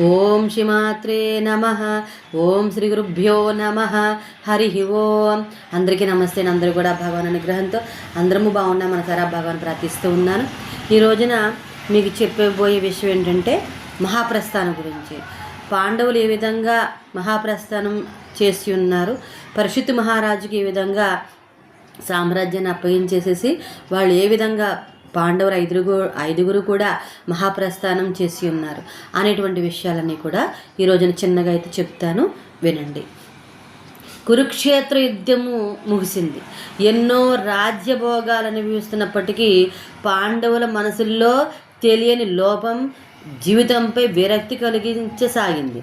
ఓం శ్రీమాత్రే నమ. ఓం శ్రీ గురుభ్యో నమ. హరి ఓం. అందరికీ నమస్తే. అందరూ కూడా భగవాన్ అనుగ్రహంతో అందరము బాగున్నా. మన భగవాన్ ప్రార్థిస్తూ ఉన్నాను. ఈ రోజున మీకు చెప్పబోయే విషయం ఏంటంటే మహాప్రస్థానం గురించి. పాండవులు ఏ విధంగా మహాప్రస్థానం చేసి ఉన్నారు? పరిషత్తు మహారాజుకి ఏ విధంగా సామ్రాజ్యాన్ని అప్పగించేసేసి వాళ్ళు ఏ విధంగా పాండవులు ఐదుగురు ఐదుగురు కూడా మహాప్రస్థానం చేసి ఉన్నారు. అనేటువంటి విషయాలన్నీ కూడా ఈ రోజున చిన్నగా అయితే చెప్తాను. వినండి. కురుక్షేత్ర యుద్ధము ముగిసింది. ఎన్నో రాజ్యభోగాలు అనుభవిస్తున్నప్పటికీ పాండవుల మనసుల్లో తెలియని లోపం జీవితంపై విరక్తి కలిగించసాగింది.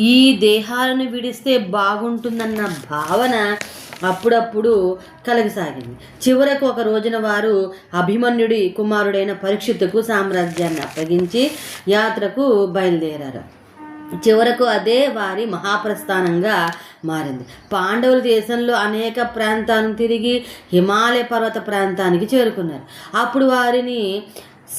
ఈ దేహాలను విడిస్తే బాగుంటుందన్న భావన అప్పుడప్పుడు కలగసాగింది. చివరకు ఒక రోజున వారు అభిమన్యుడి కుమారుడైన పరీక్షితుకు సామ్రాజ్యాన్ని అప్పగించి యాత్రకు బయలుదేరారు. చివరకు అదే వారి మహాప్రస్థానంగా మారింది. పాండవుల దేశంలో అనేక ప్రాంతాలను తిరిగి హిమాలయ పర్వత ప్రాంతానికి చేరుకున్నారు. అప్పుడు వారిని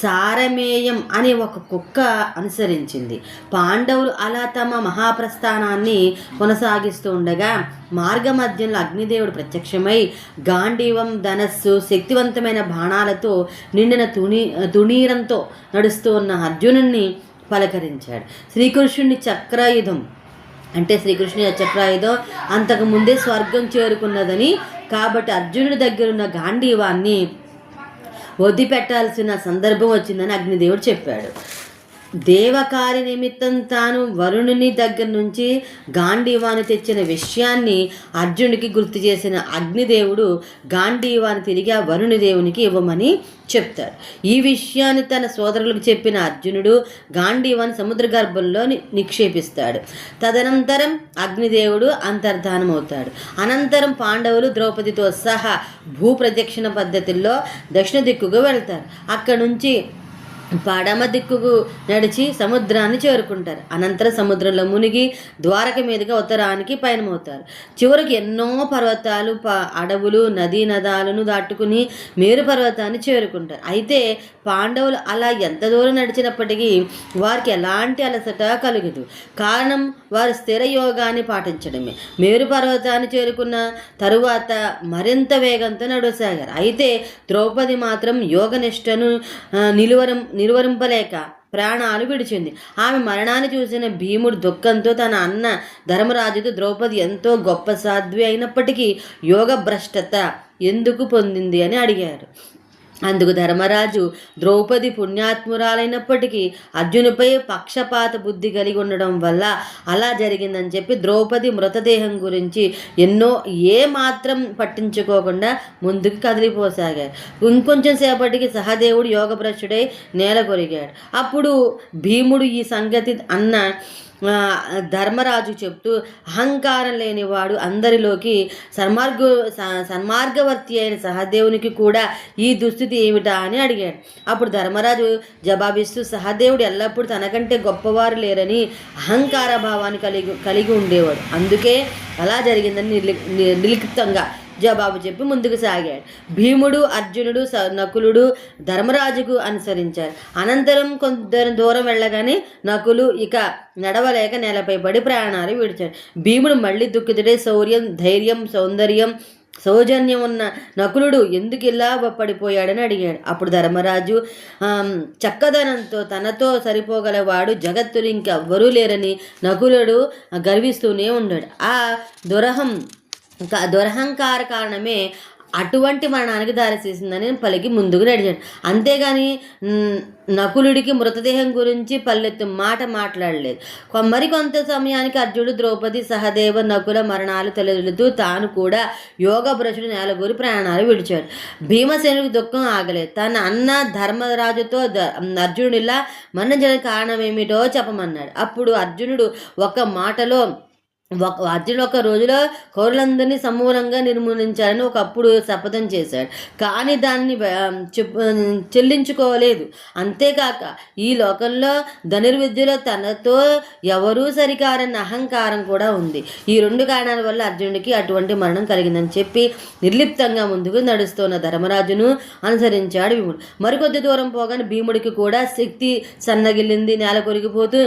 సారమేయం అనే ఒక కుక్క అనుసరించింది. పాండవులు అలా తమ మహాప్రస్థానాన్ని కొనసాగిస్తూ ఉండగా మార్గ మధ్యంలో అగ్నిదేవుడు ప్రత్యక్షమై గాంధీవం ధనస్సు శక్తివంతమైన బాణాలతో నిండిన తుణీ తుణీరంతో నడుస్తూ ఉన్న అర్జునుణ్ణి పలకరించాడు. శ్రీకృష్ణుని చక్రాయుధం అంటే శ్రీకృష్ణుని చక్రాయుధం అంతకు ముందే స్వర్గం చేరుకున్నదని కాబట్టి అర్జునుడి దగ్గరున్న గాంధీవాన్ని వదిలిపెట్టాల్సిన సందర్భం వచ్చిందని అగ్నిదేవుడు చెప్పాడు. దేవకారి నిమిత్తం తాను వరుణుని దగ్గర నుంచి గాంధీవాని తెచ్చిన విషయాన్ని అర్జునుడికి గుర్తు చేసిన అగ్నిదేవుడు గాంధీవాని తిరిగి ఆ వరుణి దేవునికి ఇవ్వమని చెప్తాడు. ఈ విషయాన్ని తన సోదరులకు చెప్పిన అర్జునుడు గాంధీవాని సముద్ర గర్భంలో నిక్షేపిస్తాడు. తదనంతరం అగ్నిదేవుడు అంతర్ధానం అవుతాడు అనంతరం పాండవులు ద్రౌపదితో సహా భూ ప్రదక్షిణ పద్ధతిలో దక్షిణ దిక్కుగా వెళ్తారు. అక్కడ నుంచి పడమ దిక్కుకు నడిచి సముద్రాన్ని చేరుకుంటారు. అనంతరం సముద్రంలో మునిగి ద్వారక మీదుగా ఉత్తరానికి పయనమవుతారు. చివరికి ఎన్నో పర్వతాలు ప అడవులు నదీ నదాలను దాటుకుని మేరు పర్వతాన్ని చేరుకుంటారు. అయితే పాండవులు అలా ఎంత దూరం నడిచినప్పటికీ వారికి ఎలాంటి అలసట కలుగదు. కారణం వారు స్థిర యోగాన్ని పాటించడమే. మేరు పర్వతాన్ని చేరుకున్న తరువాత మరింత వేగంతో నడవసాగారు. అయితే ద్రౌపది మాత్రం యోగనిష్టను నిలువరం నిర్వరింపలేక ప్రాణాలు విడిచింది. ఆమె మరణాన్ని చూసిన భీముడు దుఃఖంతో తన అన్న ధర్మరాజుతో ద్రౌపది ఎంతో గొప్ప సాధ్వి అయినప్పటికీ యోగ భ్రష్టత ఎందుకు పొందింది అని అడిగారు. అందుకు ధర్మరాజు ద్రౌపది పుణ్యాత్మురాలైనప్పటికీ అర్జునుపై పక్షపాత బుద్ధి కలిగి ఉండడం వల్ల అలా జరిగిందని చెప్పి ద్రౌపది మృతదేహం గురించి ఎన్నో ఏ మాత్రం పట్టించుకోకుండా ముందుకు కదిలిపోసాగారు ఇంకొంచెం సేపటికి సహదేవుడు యోగభ్రష్టుడై నేల కొరిగాడు అప్పుడు భీముడు ఈ సంగతి అన్న ధర్మరాజు చెప్తూ అహంకారం లేనివాడు అందరిలోకి సన్మార్గ సన్మార్గవర్తి అయిన సహదేవునికి కూడా ఈ దుస్థితి ఏమిటా? అని అడిగాడు. అప్పుడు ధర్మరాజు జవాబిస్తూ సహదేవుడు ఎల్లప్పుడూ తనకంటే గొప్పవారు లేరని అహంకార భావాన్ని కలిగి కలిగి ఉండేవాడు. అందుకే అలా జరిగిందని నిర్లి నిర్లిప్తంగా జవాబు చెప్పి ముందుకు సాగాడు. భీముడు అర్జునుడు నకులుడు ధర్మరాజుకు అనుసరించారు. అనంతరం కొందరు దూరం వెళ్ళగానే నకులు ఇక నడవలేక నేలపై పడి ప్రాణాలు విడిచాడు భీముడు మళ్ళీ దుఃఖితుడే శౌర్యం ధైర్యం సౌందర్యం సౌజన్యం ఉన్న నకులుడు ఎందుకు ఇలా పడిపోయాడని అడిగాడు. అప్పుడు ధర్మరాజు చక్కదనంతో తనతో సరిపోగలవాడు జగత్తులు ఇంకెవ్వరూ లేరని నకులుడు గర్విస్తూనే ఉన్నాడు. ఆ దురహం దురహంకార కారణమే అటువంటి మరణానికి దారితీసిందని పలికి ముందుకు నడిచాడు. అంతేగాని నకులుడికి మృతదేహం గురించి పల్లెత్తు మాట మాట్లాడలేదు. మరి కొంత సమయానికి అర్జునుడు ద్రౌపది సహదేవ నకుల మరణాలు తలెదులుతూ తాను కూడా యోగ బ్రషుడు నేలగూరి ప్రాణాలు విడిచాడు. భీమసేనుడికి దుఃఖం ఆగలేదు. తన అన్న ధర్మరాజుతో అర్జునుడిలా మరణించడానికి కారణం ఏమిటో చెప్పమన్నాడు. అప్పుడు అర్జునుడు ఒక మాటలో ఒక అర్జునుడు ఒక రోజులో కౌరులందరినీ సమూలంగా నిర్మూలించాలని ఒకప్పుడు శపథం చేశాడు. కానీ దాన్ని చెల్లించుకోలేదు. అంతేకాక ఈ లోకంలో ధనుర్విద్యలో తనతో ఎవరూ సరికారన్న అహంకారం కూడా ఉంది. ఈ రెండు కారణాల వల్ల అర్జునుడికి అటువంటి మరణం కలిగిందని చెప్పి నిర్లిప్తంగా ముందుకు నడుస్తున్న ధర్మరాజును అనుసరించాడు భీముడు. మరికొద్ది దూరం పోగానే భీముడికి కూడా శక్తి సన్నగిల్లింది నేల కొరిగిపోతూ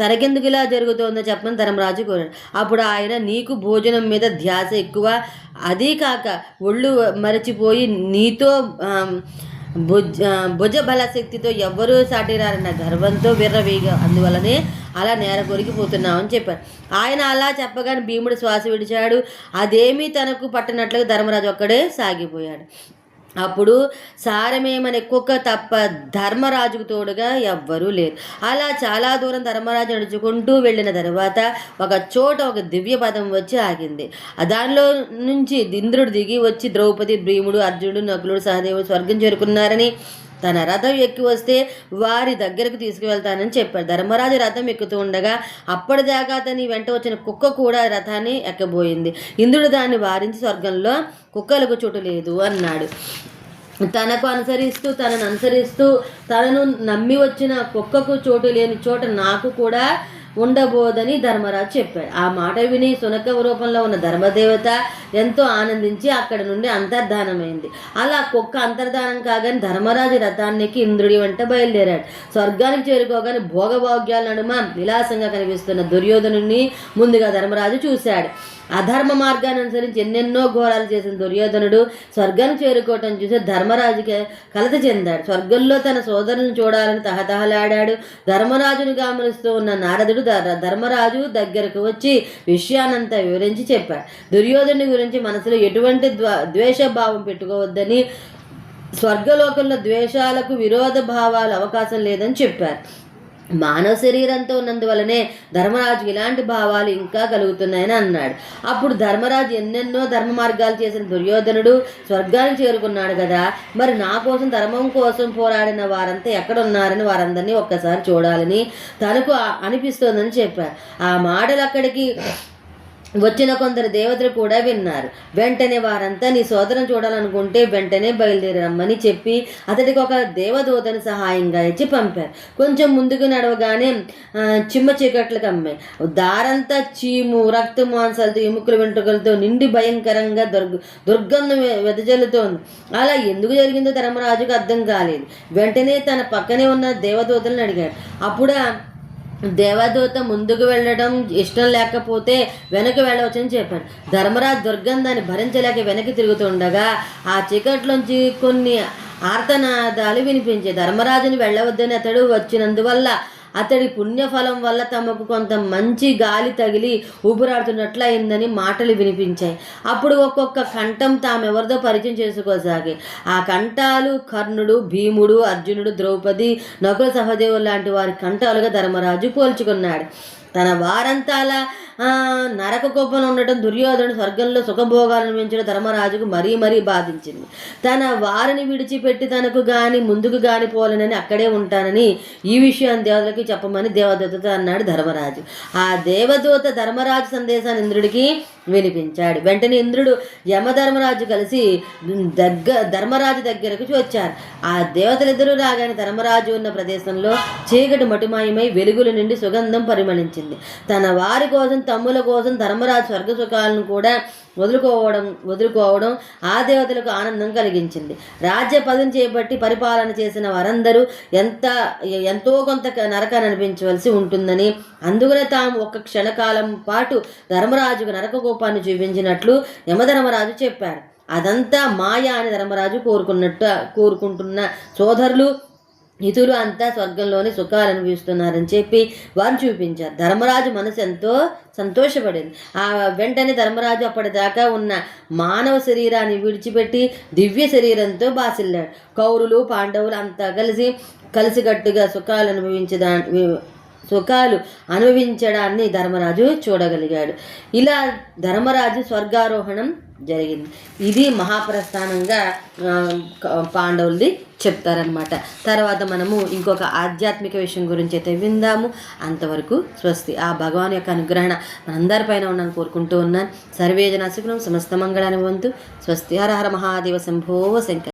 తనకెందుకు ఇలా జరుగుతోందో చెప్పని ధర్మరాజు కోరాడు. అప్పుడు ఆయన నీకు భోజనం మీద ధ్యాస ఎక్కువ. అదీ కాక ఒళ్ళు మరచిపోయి నీతో భుజ భుజ బలశక్తితో ఎవ్వరూ సాటిరారన్న గర్వంతో విర్రవీగా. అందువలనే అలా నేర కొరికిపోతున్నామని చెప్పారు. ఆయన అలా చెప్పగానే భీముడు శ్వాస విడిచాడు. అదేమీ తనకు పట్టనట్లుగా ధర్మరాజు ఒక్కడే సాగిపోయాడు. అప్పుడు సారమేమని కుక్క తప్ప ధర్మరాజుకు తోడుగా ఎవ్వరూ లేరు. అలా చాలా దూరం ధర్మరాజు నడుచుకుంటూ వెళ్ళిన తర్వాత ఒక చోట ఒక దివ్య పదం వచ్చి ఆగింది. దానిలో నుంచి ఇంద్రుడు దిగి వచ్చి ద్రౌపది భీముడు అర్జునుడు నకులుడు సహదేవుడు స్వర్గం చేరుకున్నారని తన రథం ఎక్కి వస్తే వారి దగ్గరకు తీసుకువెళ్తానని చెప్పాడు. ధర్మరాజు రథం ఎక్కుతూ ఉండగా అప్పటిదాకా అతని వెంట వచ్చిన కుక్క కూడా రథాన్ని ఎక్కబోయింది. ఇంద్రుడు దాన్ని వారించి స్వర్గంలో కుక్కలకు చోటు లేదు అన్నాడు. తనకు అనుసరిస్తూ తనను అనుసరిస్తూ తనను నమ్మి వచ్చిన కుక్కకు చోటు లేని చోట నాకు కూడా ఉండబోదని ధర్మరాజు చెప్పాడు. ఆ మాట విని సునక రూపంలో ఉన్న ధర్మదేవత ఎంతో ఆనందించి అక్కడ నుండి అంతర్ధానమైంది. అలా కుక్క అంతర్ధానం కాగానే ధర్మరాజు రథానికి ఇంద్రుడి వెంట బయలుదేరాడు. స్వర్గానికి చేరుకోగానే భోగభాగ్యాల నడుమ విలాసంగా కనిపిస్తున్న దుర్యోధను ముందుగా ధర్మరాజు చూశాడు. అధర్మ మార్గాన్ని అనుసరించి ఎన్నెన్నో ఘోరాలు చేసిన దుర్యోధనుడు స్వర్గాన్ని చేరుకోవటం చూసి ధర్మరాజుకి కలత చెందాడు. స్వర్గంలో తన సోదరుని చూడాలని తహతహలాడాడు. ధర్మరాజును గమనిస్తూ ఉన్న నారదుడు ధర్మరాజు దగ్గరకు వచ్చి విషయానంతా వివరించి చెప్పాడు. దుర్యోధను గురించి మనసులో ఎటువంటి ద్వేషభావం పెట్టుకోవద్దని స్వర్గలోకంలో ద్వేషాలకు విరోధ భావాలు అవకాశం లేదని చెప్పారు. మానవ శరీరంతో ఉన్నందువలనే ధర్మరాజు ఇలాంటి భావాలు ఇంకా కలుగుతున్నాయని అన్నాడు. అప్పుడు ధర్మరాజు ఎన్నెన్నో ధర్మ మార్గాలు చేసిన దుర్యోధనుడు స్వర్గాన్ని చేరుకున్నాడు కదా. మరి నా కోసం ధర్మం కోసం పోరాడిన వారంతా ఎక్కడున్నారని వారందరినీ ఒక్కసారి చూడాలని తనకు అనిపిస్తోందని చెప్పారు ఆ మాటలు అక్కడికి వచ్చిన కొందరు దేవతలు కూడా విన్నారు. వెంటనే వారంతా నీ సోదరం చూడాలనుకుంటే వెంటనే బయలుదేరి రమ్మని చెప్పి అతడికి ఒక దేవదూతని సహాయంగా ఇచ్చి పంపారు. కొంచెం ముందుకు నడవగానే చిమ్మ చీకట్లు కమ్మాయి. దారంతా చీము రక్త మాంసాలతో ఎముకల వెంట్రుకలతో నిండి భయంకరంగా దుర్గ దుర్గంధం వెదజల్లుతోంది. అలా ఎందుకు జరిగిందో ధర్మరాజుకు అర్థం కాలేదు. వెంటనే తన పక్కనే ఉన్న దేవదూతలను అడిగాడు. అప్పుడు దేవదూత ముందుకు వెళ్ళడం ఇష్టం లేకపోతే వెనక్కి వెళ్ళవచ్చని చెప్పాడు. ధర్మరాజు దుర్గంధాన్ని భరించలేక వెనక్కి తిరుగుతుండగా ఆ చీకట్లోంచి కొన్ని ఆర్తనాదాలు వినిపించే ధర్మరాజుని వెళ్ళవద్దని అతడు వచ్చినందువల్ల అతడి పుణ్యఫలం వల్ల తమకు కొంత మంచి గాలి తగిలి ఊపిరాడుతున్నట్లు అయిందని మాటలు వినిపించాయి. అప్పుడు ఒక్కొక్క కంఠం తామెవరిదో పరిచయం చేసుకోసాగి. ఆ కంఠాలు కర్ణుడు భీముడు అర్జునుడు ద్రౌపది నకుల సహదేవులు లాంటి వారి కంఠాలుగా ధర్మరాజు పోల్చుకున్నాడు. తన వారంతా అలా నరక కోపంలో ఉండటం దుర్యోధనుడు స్వర్గంలో సుఖభోగాలను మించిన ధర్మరాజుకు మరీ మరీ బాధించింది. తన వారిని విడిచిపెట్టి తనకు గాని ముందుకు గాని పోలేనని అక్కడే ఉంటానని ఈ విషయాన్ని దేవతలకు చెప్పమని దేవదూతతో అన్నాడు ధర్మరాజు. ఆ దేవదూత ధర్మరాజు సందేశాన్ని ఇంద్రుడికి వినిపించాడు. వెంటనే ఇంద్రుడు యమధర్మరాజు కలిసి దగ్గ ధర్మరాజు దగ్గరకు వచ్చారు. ఆ దేవతలిద్దరూ రాగానే ధర్మరాజు ఉన్న ప్రదేశంలో చీకటి మటుమాయమై వెలుగుల నుండి సుగంధం పరిమళించింది. తన వారి కోసం తమ్ముల కోసం ధర్మరాజు స్వర్గ సుఖాలను కూడా వదులుకోవడం వదులుకోవడం ఆ దేవతలకు ఆనందం కలిగించింది. రాజ్య పదం చేపట్టి పరిపాలన చేసిన వారందరూ ఎంత ఎంతో కొంత నరకాన్ని అనిపించవలసి ఉంటుందని అందుకనే తాము ఒక క్షణకాలం పాటు ధర్మరాజుకు నరక కోపాన్ని చూపించినట్లు యమధర్మరాజు చెప్పాడు అదంతా మాయ అని ధర్మరాజు కోరుకున్నట్టు కోరుకుంటున్న సోదరులు ఇతులు అంతా స్వర్గంలోని సుఖాలు అనుభవిస్తున్నారని చెప్పి వారు చూపించారు. ధర్మరాజు మనసు ఎంతో సంతోషపడింది. ఆ వెంటనే ధర్మరాజు అప్పటిదాకా ఉన్న మానవ శరీరాన్ని విడిచిపెట్టి దివ్య శరీరంతో బాసిల్లాడు. కౌరులు పాండవులు అంతా కలిసి కలిసికట్టుగా సుఖాలు అనుభవించదా సుఖాలు అనుభవించడాన్ని ధర్మరాజు చూడగలిగాడు. ఇలా ధర్మరాజు స్వర్గారోహణం జరిగింది. ఇది మహాప్రస్థానంగా పాండవులది చెప్తారనమాట తర్వాత మనము ఇంకొక ఆధ్యాత్మిక విషయం గురించి అయితే విందాము. అంతవరకు స్వస్తి. ఆ భగవాన్ యొక్క అనుగ్రహణ మనందరిపైన ఉన్నాను కోరుకుంటూ ఉన్నాను. సర్వేజన సుఖం సమస్త మంగళాన్ని వంతు స్వస్తి. హర హర మహాదేవ శంభో శంకర్